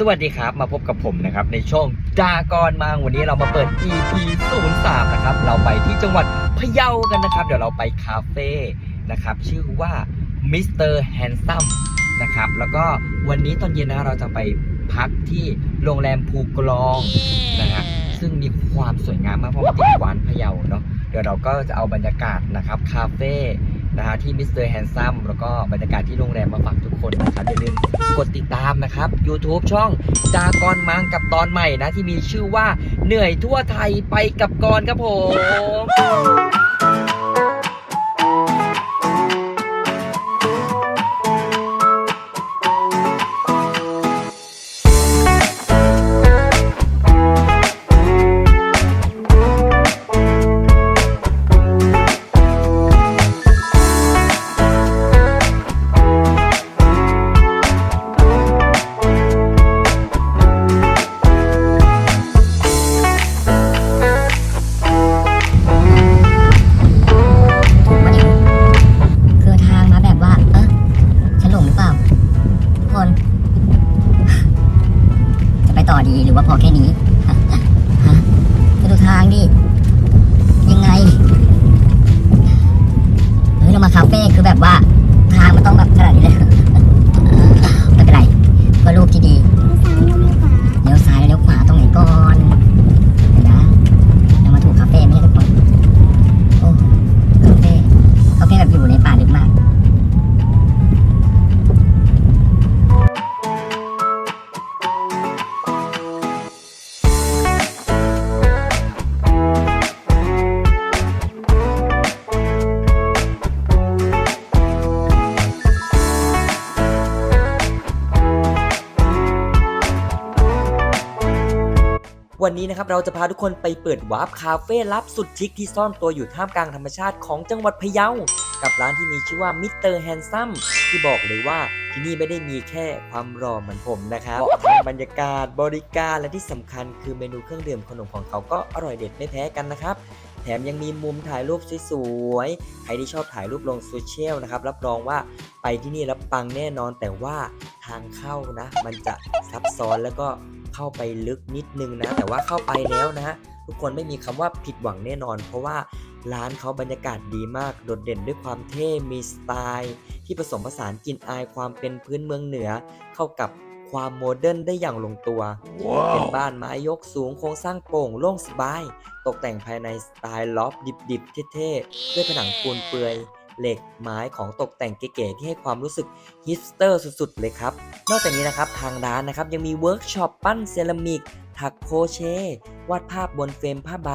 สวัสดีครับมาพบกับผมนะครับในช่องดากอนมังวันนี้เรามาเปิด EP 03นะครับเราไปที่จังหวัดพะเยากันนะครับ เดี๋ยวเราไปคาเฟ่นะครับชื่อว่า Mr. Handsome นะครับแล้วก็วันนี้ตอนเย็นนะเราจะไปพักที่โรงแรมภูกรองนะฮะซึ่งมีความสวยงามมากเพราะว่าติดกวานพะเยาเนาะเดี๋ยวเราก็จะเอาบรรยากาศนะครับคาเฟ่ นะฮะที่ Mr. Handsome แล้วก็บรรยากาศที่โรงแรมมาฝากทุกคนนะครับอย่าลืมกดติดตามนะครับ YouTube ช่องดากอนมังกับตอนใหม่นะ ที่มีชื่อว่าเหนื่อยทั่วไทยไปกับกอนครับผม วันนี้นะครับเราจะพาทุกคนไปเปิดวาร์ปคาเฟ่ลับสุดชิคที่ซ่อนตัวอยู่ท่ามกลางธรรมชาติของจังหวัดพะเยา กับร้านที่มีชื่อว่ามิสเตอร์แฮนซัมที่บอกเลยว่าที่นี่ไม่ได้มีแค่ความรอเหมือนผมนะครับทั้งบรรยากาศบริการและที่สำคัญคือเมนูเครื่องดื่มขนมของเขาก็อร่อยเด็ดไม่แพ้กันนะครับแถมยังมีมุมถ่ายรูปสวยๆ ใครที่ชอบถ่ายรูปลงโซเชียลนะครับ รับรองว่าไปที่นี่แล้วปังแน่นอนแต่ว่าทางเข้านะ มันจะซับซ้อนแล้วก็ เข้าไปลึกนิดนึงนะ แต่ว่าเข้าไปแล้วนะฮะทุกคนไม่มีคำว่าผิดหวังแน่นอน เพราะว่าร้านเขาบรรยากาศดีมาก โดดเด่นด้วยความเท่ มีสไตล์ ที่ผสมผสานกลิ่นอายความเป็นพื้นเมืองเหนือ เข้ากับความโมเดิร์นได้อย่างลงตัวเป็นบ้านไม้ยกสูงโครงสร้างโปร่งโล่งสบาย ตกแต่งภายในสไตล์ล็อบดิบๆเท่ๆ ด้วยผนังปูนเปือย เหล็กไม้ของตกแต่งเก๋ๆที่ให้ความรู้สึกฮิปสเตอร์สุดๆ เลยครับ นอกจากนี้นะครับทางร้านนะครับยังมีเวิร์กช็อปปั้นเซรามิกถักโคเช วาดภาพบนเฟรมผ้าใบ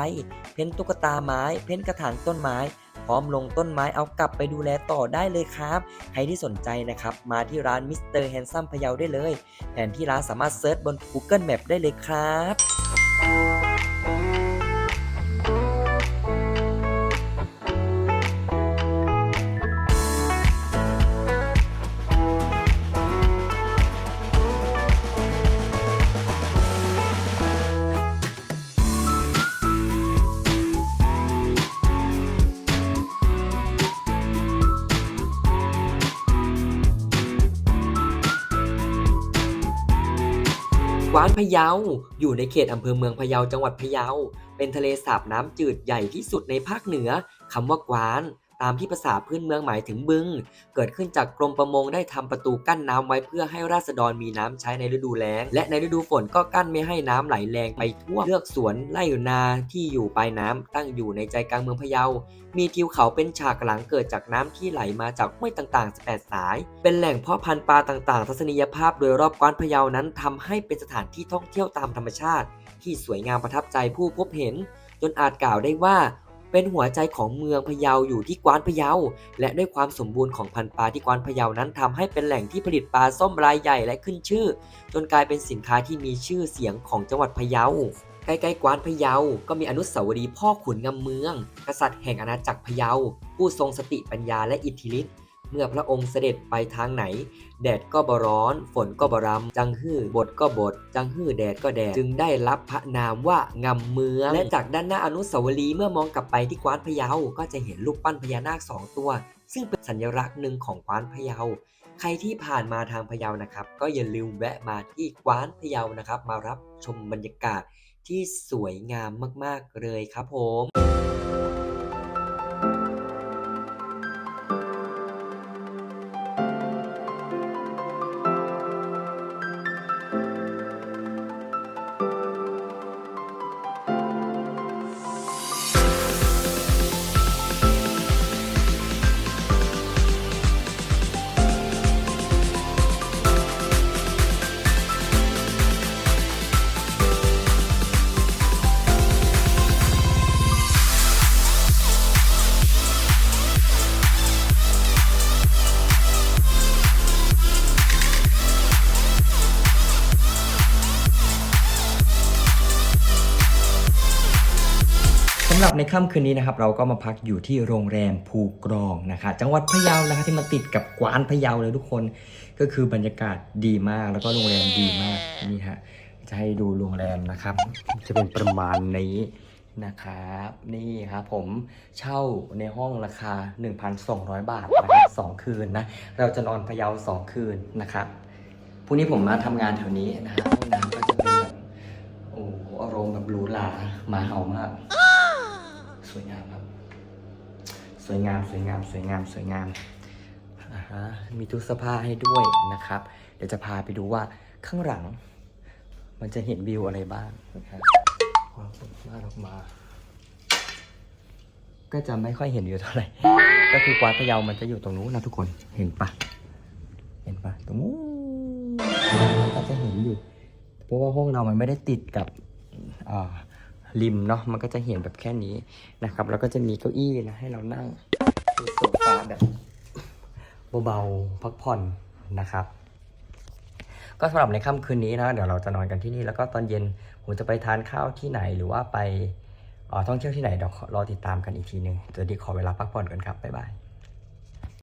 เพ้นตุ๊กตาไม้ เพ้นกระถางต้นไม้ พร้อมลงต้นไม้เอากลับไปดูแลต่อได้เลยครับ ใครที่สนใจนะครับ มาที่ร้านมิสเตอร์แฮนซัมพะเยาได้เลย แผนที่ร้านสามารถเซิร์ชบน Google Map ได้เลยครับ กวานพะเยา อยู่ในเขตอำเภอเมืองพะเยาจังหวัดพะเยา เป็นทะเลสาบน้ำจืดใหญ่ที่สุดในภาคเหนือคำว่ากวาน ตามที่ภาษาพื้นเมืองหมายถึงบึง เกิดขึ้นจากกรมประมงได้ทำประตูกั้นน้ำไว้เพื่อให้ราษฎรมีน้ำใช้ในฤดูแล้ง และในฤดูฝนก็กั้นไม่ให้น้ำไหลแรงไปทั่วเลือกสวนไร่นาที่อยู่ปลายน้ำตั้งอยู่ในใจกลางเมืองพะเยา มีทิวเขาเป็นฉากหลังเกิดจากน้ำที่ไหลมาจากห้วยต่างๆ 18 สาย เป็นแหล่งเพาะพันธุ์ปลาต่างๆ ทัศนียภาพโดยรอบกวานพะเยานั้นทำให้เป็นสถานที่ท่องเที่ยวตามธรรมชาติ ที่สวยงามประทับใจผู้พบเห็น จนอาจกล่าวได้ว่า เป็นหัวใจของเมืองพะเยาอยู่ที่กวานพะเยา และด้วยความสมบูรณ์ของพันธุ์ปลาที่กวานพะเยานั้นทำให้เป็นแหล่งที่ผลิตปลาส้มรายใหญ่และขึ้นชื่อ จนกลายเป็นสินค้าที่มีชื่อเสียงของจังหวัดพะเยาใกล้ๆกวานพะเยา ก็มีอนุสาวรีย์พ่อขุนงำเมือง กษัตริย์แห่งอาณาจักรพะเยา ผู้ทรงสติปัญญาและอิทธิฤทธิ์ เมื่อพระองค์เสด็จไปทางไหน แดดก็บร้อน ฝนก็บรำจังฮื้อบดก็บด จังฮื้อแดดก็แดด จึงได้รับพระนามว่างำเมือง และจากด้านหน้าอนุสาวรีย์เมื่อมองกลับไปที่กวานพะเยา ก็จะเห็นรูปปั้นพญานาคสองตัว ซึ่งเป็นสัญลักษณ์หนึ่งของกวานพะเยา ใครที่ผ่านมาทางพะเยานะครับ ก็อย่าลืมแวะมาที่กว้านพะเยานะครับ มารับชมบรรยากาศที่สวยงามมากๆเลยครับผมำหรับในค่ำคืนนี้นะครับเราก็มาพักอยู่ที่โรงแรมภูกรองนะคะ จังหวัดพะเยานะคะที่มาติดกับกวานพะเยาเลยทุกคนก็คือบรรยากาศดีมากแล้วก็โรงแรมดีมากนี่ฮะจะให้ดูโรงแรมนะครับ จะเป็นประมาณนี้นะครับนี่ครับผมเช่าในห้องราคา 1,200 บาทนะครับสองคืนนะเราจะนอนพะเยาสองคืนนะครับพรุ่งนี้ผมมาทำงานแถวนี้นะฮะห้องน้ำก็จะเป็นแบบโอ้โหอารมณ์แบบหรูหรามาเห่ามาก สวยงามครับ สวยงามสวยงามสวยงามสวยงามฮะมีตู้เสื้อผ้าให้ด้วยนะครับ เดี๋ยวจะพาไปดูว่าข้างหลัง มันจะเห็นวิวอะไรบ้างนะครับพอเปิดม่านออกมา ก็จะไม่ค่อยเห็นวิวเท่าไหร่ ก็คือกวาดพะเยามันจะอยู่ตรงนู้นนะทุกคนเห็นปะเห็นปะตรงนู้นก็จะเห็นอยู่ เพราะว่าห้องเรามันไม่ได้ติดกับอ่า ริมเนาะมันก็จะเห็นแบบแค่นี้นะครับ แล้วก็จะมีเก้าอี้นะให้เรานั่งดูโซฟาแบบเบาๆพักผ่อนนะครับ ก็สำหรับในค่ำคืนนี้นะเดี๋ยวเราจะนอนกันที่นี่แล้วก็ตอนเย็นผมจะไปทานข้าวที่ไหนหรือว่าไปออท่องเที่ยวที่ไหนเดี๋ยวรอติดตามกันอีกทีหนึ่งเดี๋ยวดีขอเวลาพักผ่อนกันครับบ๊ายบาย